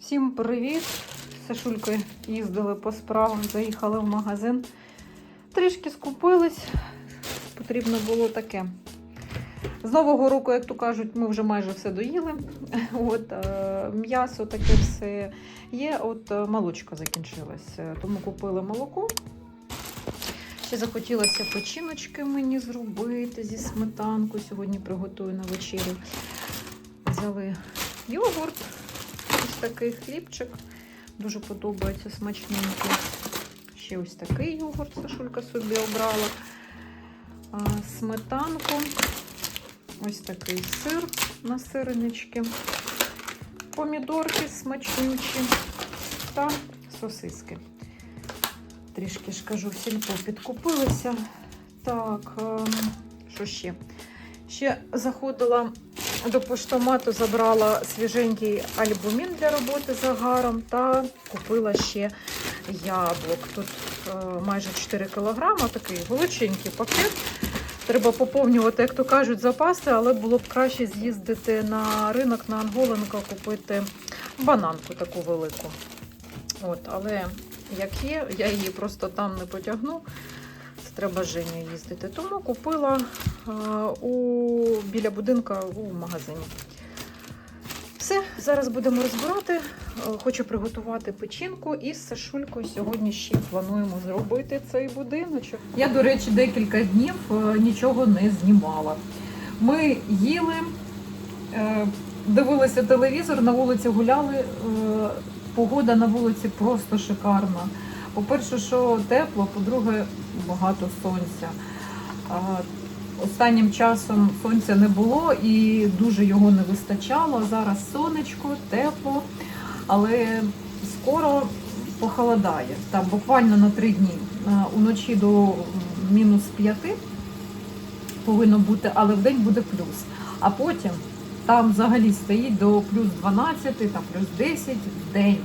Всім привіт! Сашулькою їздили по справам, заїхали в магазин. Трішки скупились. Потрібно було таке. З Нового року, як то кажуть, ми вже майже все доїли. От, е, м'ясо таке все є. От е, молочко закінчилось. Е, Тому купили молоко. Ще захотілося печіночки мені зробити зі сметанкою. Сьогодні приготую на вечерю. Взяли йогурт. Такий хлібчик. Дуже подобається смачненький. Ще ось такий йогурт Сашулька собі обрала. Сметанку. Ось такий сир на сирнички. Помідорки смачнючі та сосиски. Трішки ж кажу, сільпо підкупилися. Так, ем, що ще? Ще заходила до поштомату, забрала свіженький альбумін для роботи з агаром та купила ще яблук. Тут е, майже 4 кілограма, такий величенький пакет. Треба поповнювати, як то кажуть, запаси, але було б краще з'їздити на ринок на Анголенка, купити бананку таку велику. От, але як є, я її просто там не потягну. Женю їздити. Тому купила у, біля будинка у магазині. Все, зараз будемо розбирати. Е, Хочу приготувати печінку і з Сашулькою сьогодні ще плануємо зробити цей будиночок. Я, до речі, декілька днів е, нічого не знімала. Ми їли, е, дивилися телевізор, на вулиці гуляли. е, Погода на вулиці просто шикарна. По-перше, що тепло, по-друге, багато сонця. Останнім часом сонця не було і дуже його не вистачало. Зараз сонечко, тепло, але скоро похолодає. Там буквально на три дні. Уночі до мінус п'яти повинно бути, але в день буде плюс. А потім там взагалі стоїть до плюс 12, там плюс 10 в день.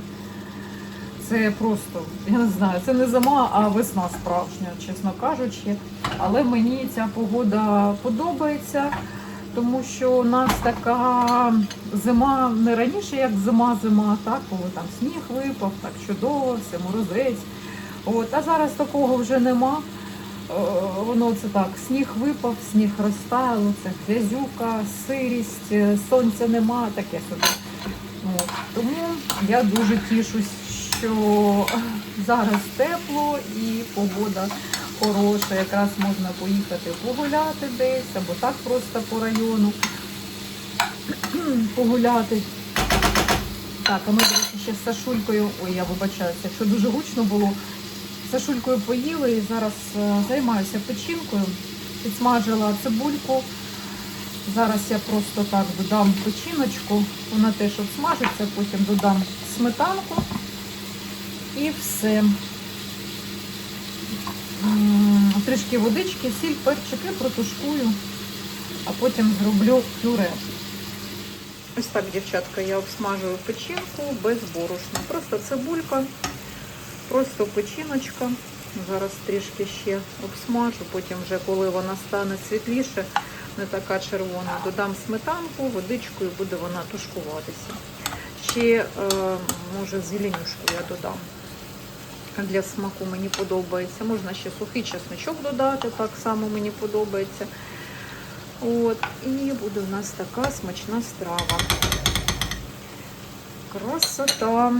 Це просто, я не знаю, це не зима, а весна справжня, чесно кажучи. Але мені ця погода подобається, тому що у нас така зима не раніше, як зима-зима, так, коли там сніг випав, так чудово, все морозець. От, а зараз такого вже нема. Е, Воно це так, сніг випав, сніг розтаяло, це грязюка, сирість, е, сонця нема, таке собі. От. Тому я дуже тішусь, що зараз тепло і погода хороша. Якраз можна поїхати погуляти десь або так просто по району погуляти. Так, а ми, ще з Сашулькою, ой, я вибачаюся, якщо дуже гучно було, з Сашулькою поїли і зараз е, займаюся печінкою. Підсмажила цибульку. Зараз я просто так додам печіночку, вона теж обсмажиться, потім додам сметанку і все. Трішки водички, сіль, перчики протушкую, а потім зроблю пюре. Ось так, дівчатка, я обсмажую печінку без борошна. Просто цибулька, просто печіночка. Зараз трішки ще обсмажу, потім вже коли вона стане світліше, не така червона, додам сметанку, водичку і буде вона тушкуватися. Ще, е, може, зеленюшку я додам. Для смаку мені подобається. Можна ще сухий чесночок додати, так само мені подобається. От, і буде у нас така смачна страва. Красота.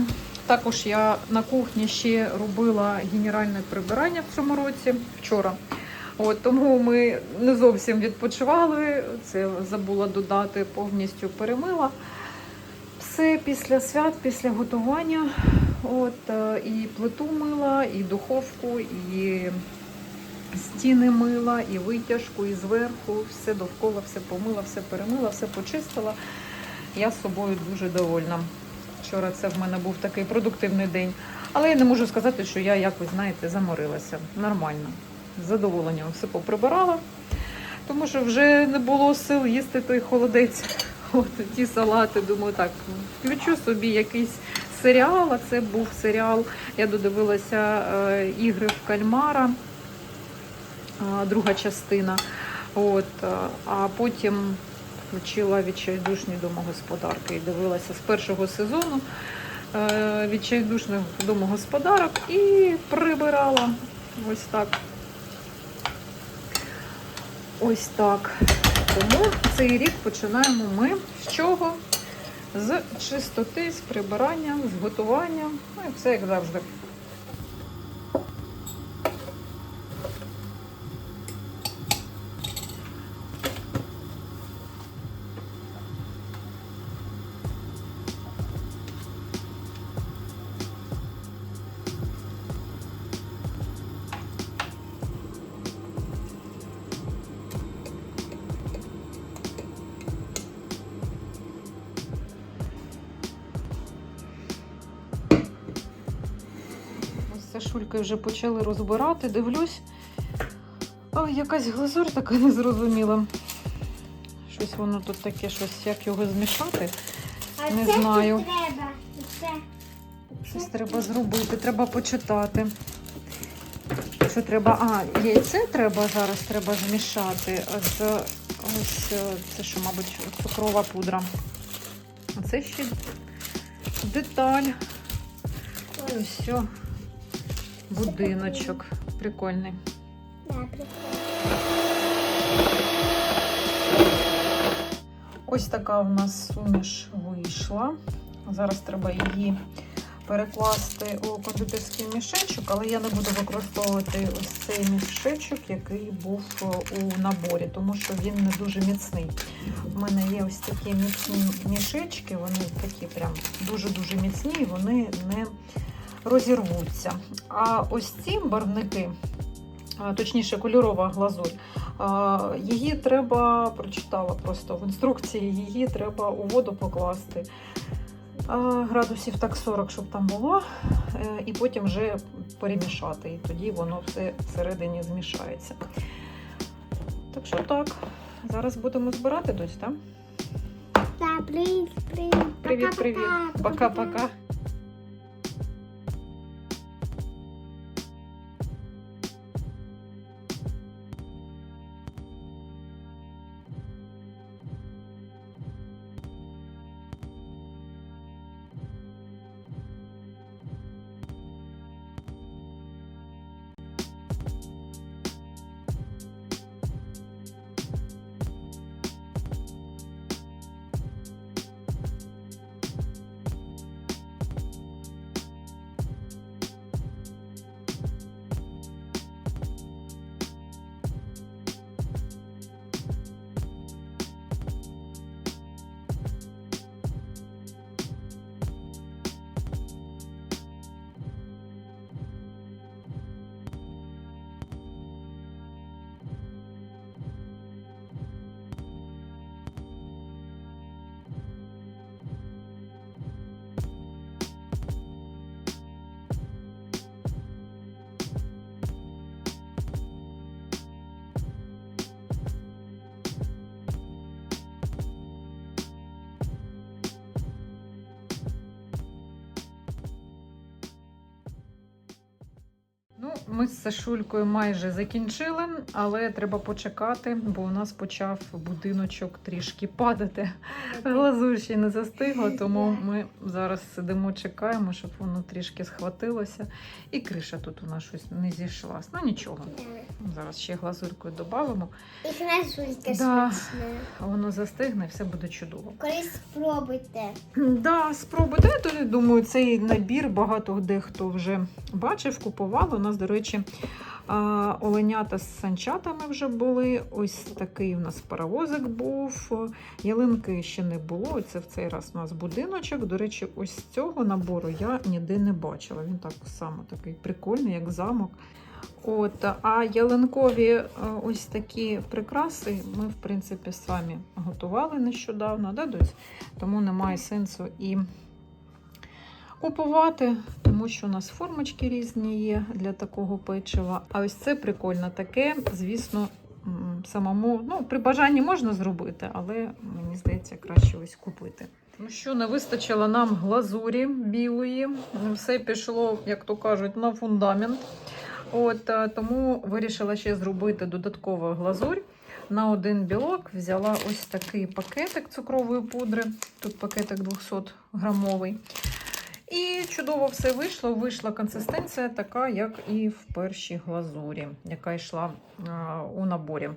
Також я на кухні ще робила генеральне прибирання в цьому році вчора. От, тому ми не зовсім відпочивали. Це забула додати, повністю перемила. Все після свят, після готування. От, е, і плиту мила, і духовку, і стіни мила, і витяжку, і зверху. Все довкола, все помила, все перемила, все почистила. Я з собою дуже довольна. Вчора це в мене був такий продуктивний день. Але я не можу сказати, що я якось, знаєте, заморилася. Нормально. З задоволенням все поприбирала, тому що вже не було сил їсти той холодець. От ті салати. Думаю, так, включу собі якийсь серіал, а це був серіал. Я додивилася е, ігри в кальмара, е, друга частина. От, е, а потім включила відчайдушні домогосподарки і дивилася з першого сезону. відчайдушних домогосподарок і прибирала ось так. Ось так. Тому цей рік починаємо ми з чого? З чистоти, з прибиранням, з готуванням. Ну і все як завжди. З вже почали розбирати, дивлюсь. Ой, якась глазурь така незрозуміла. Щось воно тут таке, щось, як його змішати. А Не це знаю. треба. Це. Щось треба зробити, треба почитати. Що треба. А, яйце треба зараз треба змішати з ось е, це що, мабуть, цукрова пудра. А це ще деталь. Ось о, будиночок. Прикольний. Да. Ось така у нас суміш вийшла. Зараз треба її перекласти у кондитерський мішечок, але я не буду використовувати ось цей мішечок, який був у наборі, тому що він не дуже міцний. У мене є ось такі міцні мішечки, вони такі прям дуже-дуже міцні, і вони не розірвуться. А ось ці барвники, точніше, кольорова глазурь, Її треба, прочитала просто в інструкції, її треба у воду покласти. Градусів так 40, щоб там було, е, і потім вже перемішати. І тоді воно все всередині змішається. Так що так, зараз будемо збирати дось, так? Да, привіт, привіт. Привіт, привіт. Пока-пока. Ми з Сашулькою майже закінчили, але треба почекати, бо у нас почав будиночок трішки падати. глазурші ще не застигла, тому ми зараз сидимо, чекаємо, щоб воно трішки схватилося. І криша тут у нас щось не зійшлась. Ну нічого. Зараз ще глазуркою додамо. І красулька Да. смачна. Воно застигне, і все буде чудово. Колись спробуйте. Да, спробуйте. Я тоді думаю, цей набір багато дехто вже бачив, купував. У нас, до речі, оленята з санчатами вже були. Ось такий у нас паровозик був. Ялинки ще не було. Це в цей раз у нас будиночок. До речі, ось цього набору я ніде не бачила. Він так само такий прикольний, як замок. От, а ялинкові е, ось такі прикраси ми, в принципі, самі готували нещодавно, да, Дусь? тому немає сенсу і купувати, тому що у нас формочки різні є для такого печива. А ось це прикольно таке, звісно, самому ну, при бажанні можна зробити, але мені здається, краще ось купити. Ну що, не вистачило нам глазурі білої. Все пішло, як то кажуть, на фундамент. От е, тому вирішила ще зробити додаткову глазурь. На один білок взяла ось такий пакетик цукрової пудри. Тут пакетик 200 грамовий. І чудово все вийшло. Вийшла консистенція така, як і в першій глазурі, яка йшла а, у наборі.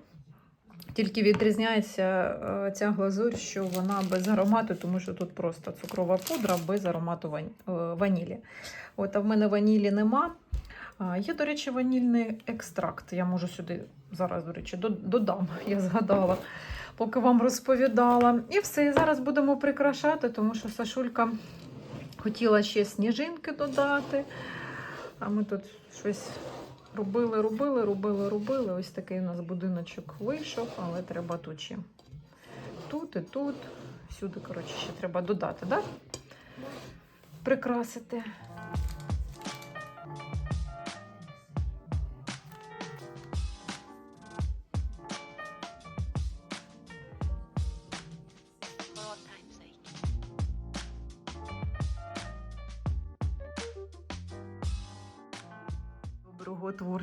Тільки відрізняється е, ця глазурь, що вона без аромату, тому що тут просто цукрова пудра без аромату е, ванілі. От, а в мене ванілі нема. Є, до речі, ванільний екстракт. Я можу сюди зараз, до речі, додам, я згадала, поки вам розповідала. І все, і зараз будемо прикрашати, тому що Сашулька хотіла ще сніжинки додати. А ми тут щось робили, робили, робили, робили. Ось такий у нас будиночок вийшов, але треба тут ще. Тут і тут. Всюди, коротше, ще треба додати, так? Прикрасити.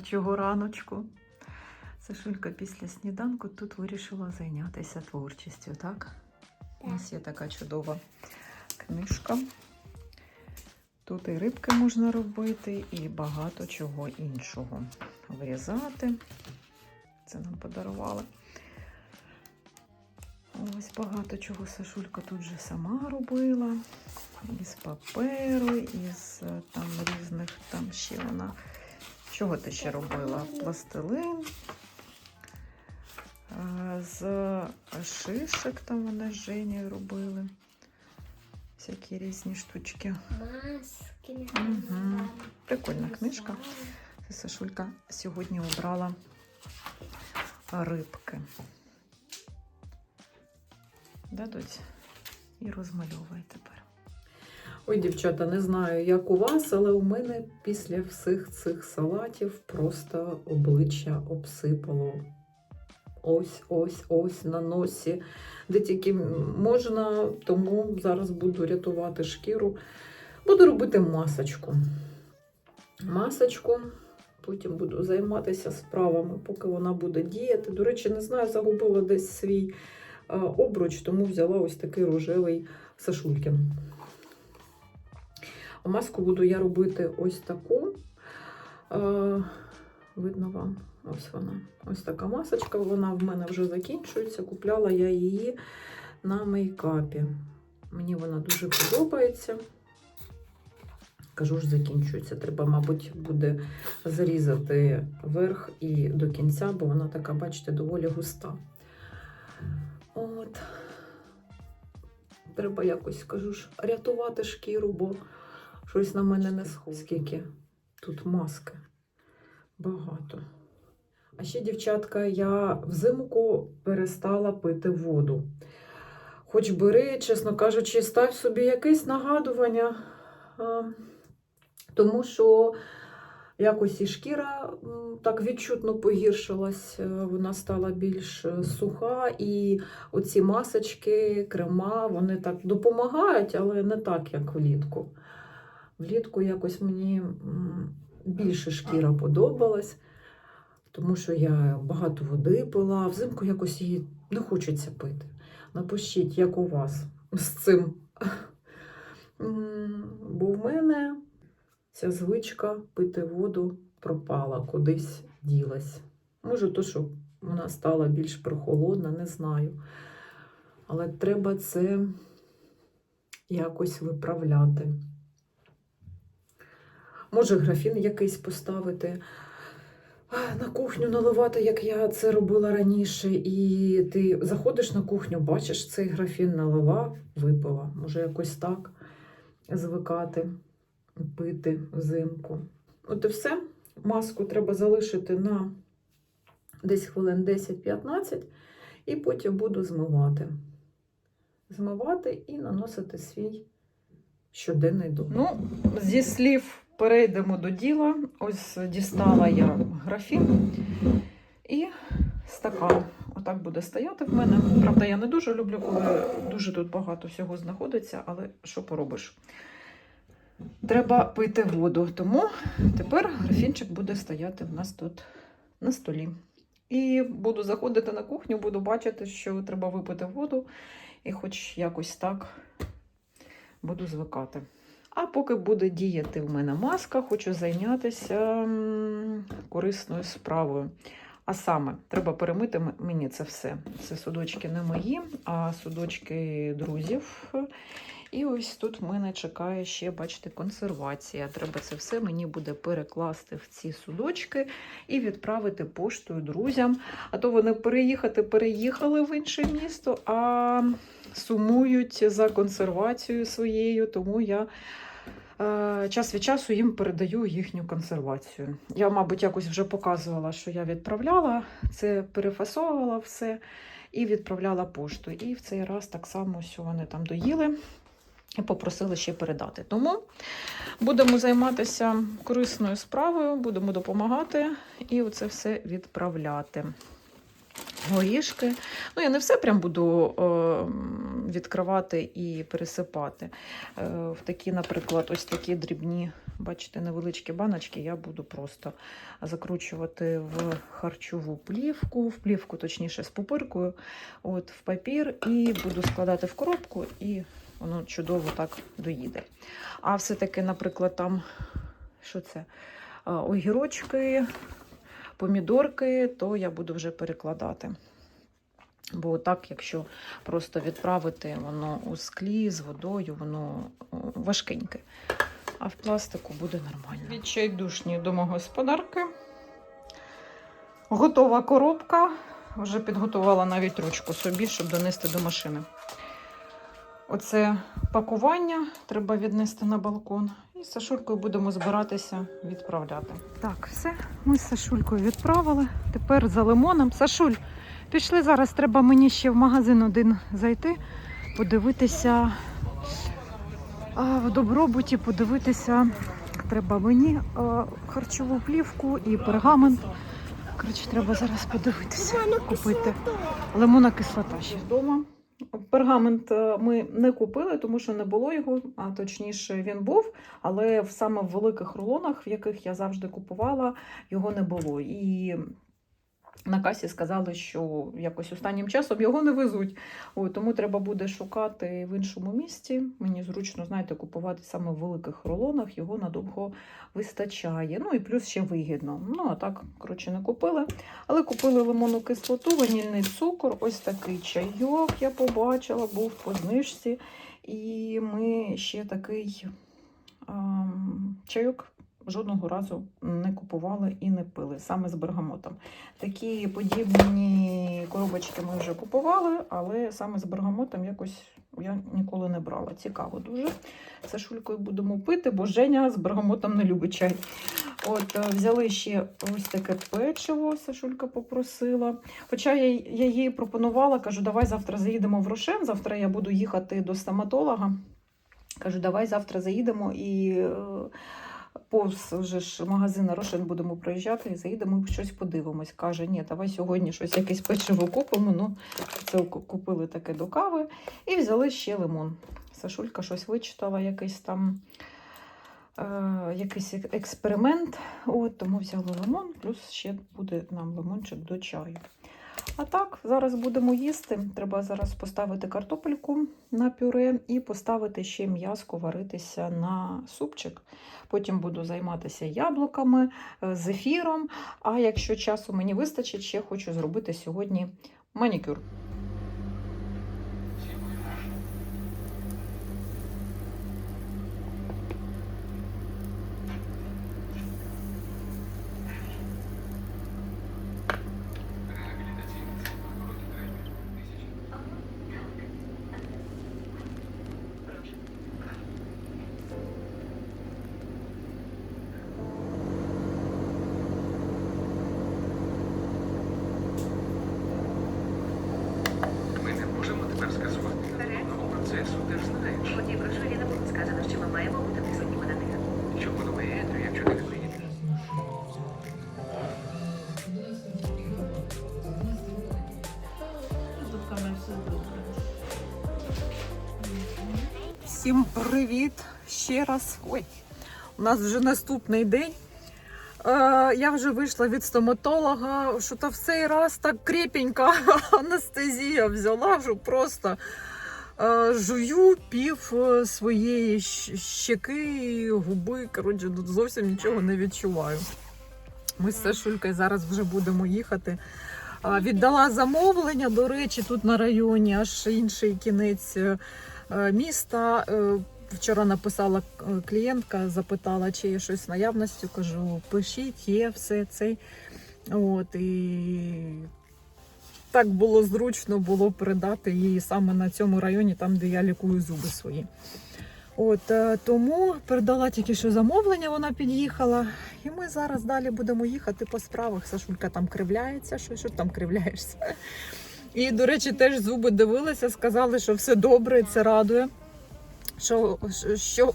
Творчого раночку. Сашулька після сніданку тут вирішила зайнятися творчістю, так? У нас є така чудова книжка. Тут і рибки можна робити, і багато чого іншого. Вирізати. Це нам подарували. Ось багато чого Сашулька тут же сама робила. Із паперу, із е, там різних, там ще вона. Чого ти ще робила? Пластилин. З шишок там вони з Женєю робили. Всякі різні штучки. Маски. Мгм. Прикольна книжка. Це Сашулька сьогодні обрала рибки. Дадуть і розмальовує тепер. Ой, дівчата, не знаю, як у вас, але у мене після всіх цих салатів просто обличчя обсипало. Ось, ось, ось на носі, де тільки можна, тому зараз буду рятувати шкіру. Буду робити масочку. Масочку. Потім буду займатися справами, поки вона буде діяти. До речі, не знаю, загубила десь свій е, обруч, тому взяла ось такий рожевий Сашулькін. Маску буду я робити ось таку. Е, видно вам, ось вона. Ось така масочка. Вона в мене вже закінчується. Купляла я її на мейкапі. Мені вона дуже подобається. Кажу ж, закінчується. Треба, мабуть, буде зарізати верх і до кінця, бо вона така, бачите, доволі густа. От. Треба якось, кажу ж, рятувати шкіру, бо щось на мене не сходить. Скільки тут маски. Багато. А ще, дівчатка, я взимку перестала пити воду. Хоч бери, чесно кажучи, став собі якесь нагадування, тому що якось і шкіра так відчутно погіршилась, е, вона стала більш е, суха, і оці масочки, крема, вони так допомагають, але не так, як влітку. Влітку якось мені більше шкіра подобалась, тому що я багато води пила, взимку якось її не хочеться пити. Напишіть, як у вас з цим. Бо в мене ця звичка пити воду пропала, кудись ділась. Може, то, що вона стала більш прохолодна, не знаю. Але треба це якось виправляти. Може, графін якийсь поставити. На кухню наливати, як я це робила раніше, і ти заходиш на кухню, бачиш цей графін налила, випила. Може, якось так звикати пити взимку. От і все. Маску треба залишити на десь хвилин 10-15, і потім буду змивати. Змивати і наносити свій щоденний догляд. Ну, зі слів перейдемо до діла. Ось дістала я графін і стакан. Отак буде стояти в мене. Правда, я не дуже люблю, коли дуже тут багато всього знаходиться, але що поробиш? Треба пити воду, тому тепер графінчик буде стояти в нас тут на столі. І буду заходити на кухню, буду бачити, що треба випити воду, і хоч якось так буду звикати. А поки буде діяти в мене маска, хочу зайнятися корисною справою. А саме, треба перемити мені це все. Це судочки не мої, а судочки друзів. І ось тут мене чекає ще, бачите, консервація. Треба це все мені буде перекласти в ці судочки і відправити поштою друзям. А то вони переїхати переїхали в інше місто, а сумують за консервацією своєю, тому я час від часу їм передаю їхню консервацію. Я, мабуть, якось вже показувала, що я відправляла, це перефасовувала все і відправляла пошту. І в цей раз так само що вони там доїли і попросили ще передати. Тому будемо займатися корисною справою, будемо допомагати і оце все відправляти. Горішки. Ну, я не все прям буду е, відкривати і пересипати. Е, в такі, наприклад, ось такі дрібні, бачите, невеличкі баночки я буду просто закручувати в харчову плівку, в плівку, точніше, з пупиркою, от, в папір, і буду складати в коробку, і воно чудово так доїде. А все-таки, наприклад, там, що це? Огірочки, помідорки, то я буду вже перекладати. Бо так, якщо просто відправити воно у склі з водою, воно о, важкеньке. А в пластику буде нормально. Відчайдушні домогосподарки. Готова коробка. Вже підготувала навіть ручку собі, щоб донести до машини. Оце пакування треба віднести на балкон. І з Сашулькою будемо збиратися відправляти. Так, все, ми з Сашулькою відправили. Тепер за лимоном. Сашуль, пішли зараз. Треба мені ще в магазин один зайти, подивитися а, в добробуті, подивитися. Треба мені а, харчову плівку і пергамент. Коротше, треба зараз подивитися, купити. Лимонна кислота ще вдома. Пергамент е, ми не купили, тому що не було його, а точніше він був, але в саме в великих рулонах, в яких я завжди купувала, його не було. І на касі сказали, що якось останнім часом його не везуть. Ой, тому треба буде шукати в іншому місці. Мені зручно, знаєте, купувати саме в великих рулонах, його надовго вистачає. Ну і плюс ще вигідно. Ну, а так, коротше, не купили. Але купили лимонну кислоту, ванільний цукор, ось такий чайок я побачила, був по знижці. І ми ще такий ем, чайок жодного разу не купували і не пили, саме з бергамотом. Такі подібні коробочки ми вже купували, але саме з бергамотом якось я ніколи не брала. Цікаво дуже. Це шулькою будемо пити, бо Женя з бергамотом не любить чай. От е, взяли ще ось таке печиво, Сашулька попросила. Хоча я, я їй пропонувала, кажу, давай завтра заїдемо в Рошен. Завтра я буду їхати до стоматолога. Кажу, давай завтра заїдемо і е, повз вже ж магазин Рошен будемо проїжджати і заїдемо щось подивимось. Каже, ні, давай сьогодні щось якесь печиво купимо. Ну, це купили таке до кави і взяли ще лимон. Сашулька щось вичитала, якийсь там е, якийсь експеримент. От, тому взяли лимон, плюс ще буде нам лимончик до чаю. А так, зараз будемо їсти. Треба зараз поставити картопельку на пюре і поставити ще м'язко варитися на супчик. Потім буду займатися яблуками, е, зефіром. А якщо часу мені вистачить, ще хочу зробити сьогодні манікюр. Всім привіт ще раз. Ой, у нас вже наступний день. Е, я вже вийшла від стоматолога, що то в цей раз так крепенька анестезія взяла, що просто е, жую пів е, своєї щеки, губи. Коротше, тут зовсім нічого не відчуваю. Ми з Сашулькою зараз вже будемо їхати. А, Віддала замовлення, до речі, тут на районі аж інший кінець е, е, міста. Е, Вчора написала е, клієнтка, запитала, чи є щось наявності. Кажу, пишіть, є все це. От, і так було зручно було передати її саме на цьому районі, там, де я лікую зуби свої. От е, тому передала тільки що замовлення, вона під'їхала. І ми зараз далі будемо їхати по справах. Сашулька там кривляється, що, що там кривляєшся. І, до речі, теж зуби дивилися, сказали, що все добре, це радує. Що, що, що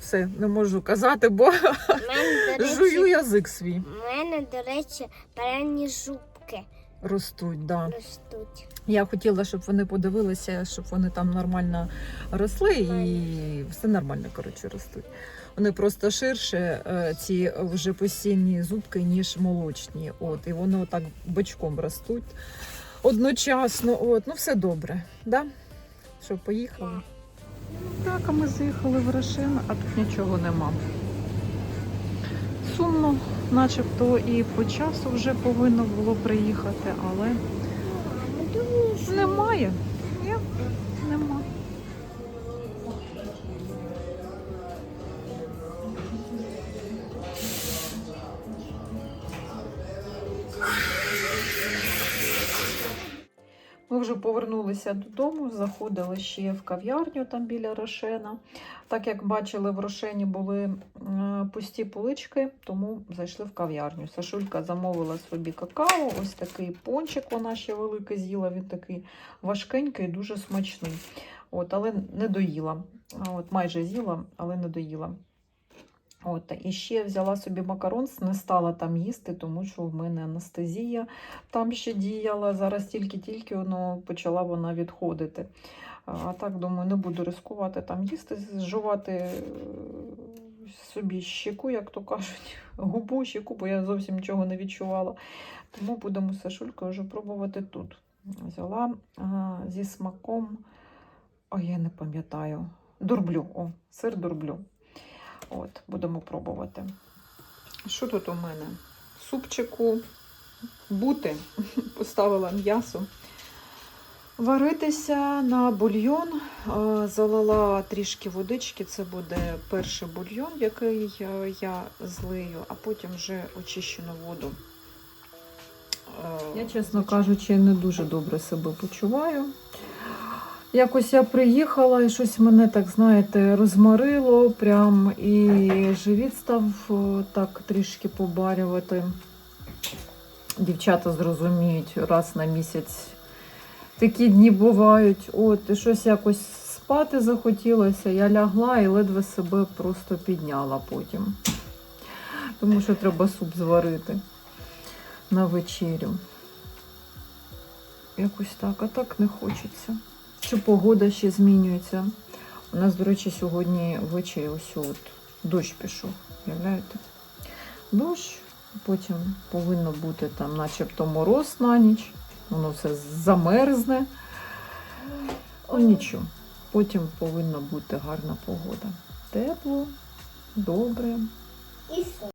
все не можу казати, бо мене, до жую язик свій. у мене, до речі, передні жубки Ростуть, да. ростуть. Я хотіла, щоб вони подивилися, щоб вони там нормально росли і все нормально, коротше, ростуть. Вони просто ширше, е, ці вже постійні зубки, ніж молочні. От, і вони отак бочком ростуть одночасно. От, ну все добре, да? Що, поїхали? Так, а ми заїхали в Рошен, а тут нічого нема. Сумно, начебто і по часу вже повинно було приїхати, але немає. Ми вже повернулися додому, заходили ще в кав'ярню там біля Рошена. Так як бачили, в Рошені були пусті полички, тому зайшли в кав'ярню. Сашулька замовила собі какао, ось такий пончик, вона ще великий з'їла, він такий важкенький, дуже смачний. От, але не доїла. От, майже з'їла, але не доїла. От, і ще взяла собі макарон, не стала там їсти, тому що в мене анестезія там ще діяла. Зараз тільки-тільки воно почала вона відходити. А так, думаю, не буду ризикувати там їсти, зжувати е, собі щеку, як то кажуть, губу, щеку, бо я зовсім нічого не відчувала. Тому будемо Сашулькою вже пробувати тут. Взяла а, зі смаком, ой, я не пам'ятаю, дурблю. О, сир дурблю. От, будемо пробувати. Що тут у мене? Супчику бути. Поставила м'ясо. Варитися на бульйон. Е, Залила трішки водички. Це буде перший бульйон, який е, я злию, а потім вже очищену воду. Я, чесно кажучи, не дуже добре себе почуваю. Якось я приїхала і щось мене так, знаєте, розморило, прям і живіт став так трішки побарювати. Дівчата зрозуміють, раз на місяць такі дні бувають. От, і щось якось спати захотілося. Я лягла і ледве себе просто підняла потім. Тому що треба суп зварити на вечерю. Якось так, а так не хочеться. Чи погода ще змінюється? У нас, до речі, сьогодні ввечері ось от дощ пішов. Уявляєте? Дощ, потім повинно бути там, начебто, мороз на ніч. Воно все замерзне. Ну нічого. Потім повинна бути гарна погода. Тепло, добре.